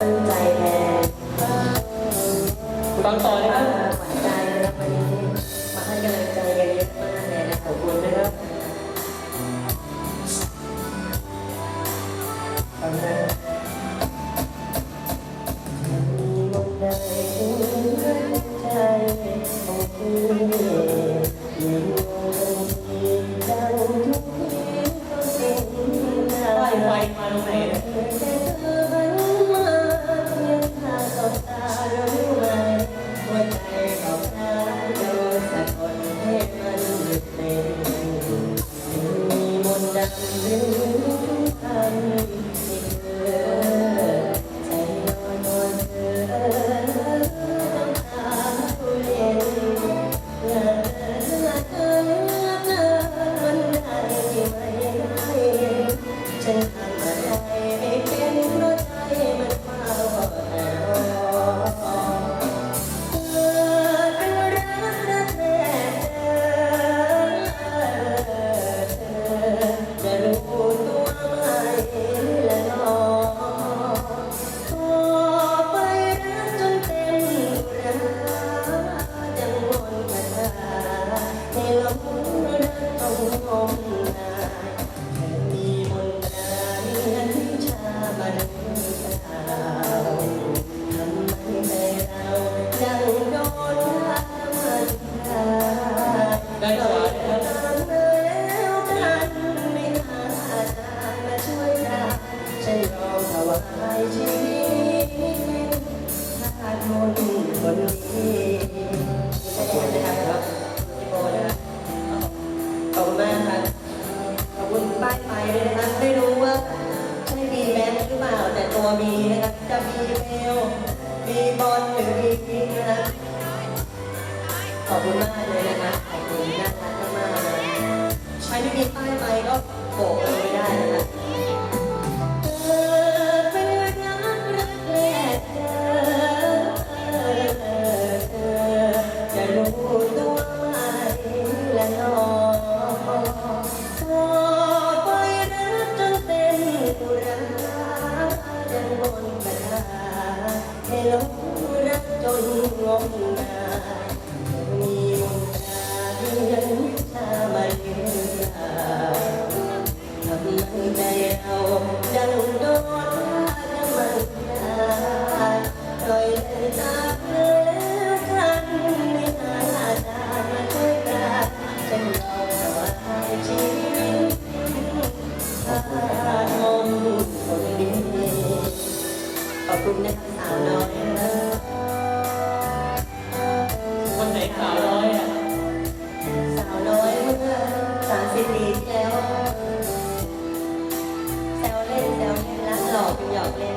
ตั้งใจแทนฟังต่อเลยนะหวานใจนะครับวันนี้มาให้กำลังใจกันเยอะมากเลยนะขอบคุณนะครับ ชีวิตถ้าคนคนนี้ขอบคุณนะครับพี่โบนะครับขอบคุณมากครับขอบคุณป้ายไฟด้วยนะครับไม่รู้ว่าใช่มีแบงค์หรือเปล่าแต่ตัวมีนะครับจะมีเมลมีบอลหรือมีพิงนะครับขอบคุณมากเลยนะครับขอบคุณน่ารักมากเลยใครไม่มีป้ายไฟก็โบก ลงรักจนงมง อบคุณนะคะสาวน้อยคนไหนสาวน้อยอะสาวน้อยเมื่อสามสิบปีที่แล้ว แซวเล่นแซวเล่นรักหลอกเป็นหยอกเล่น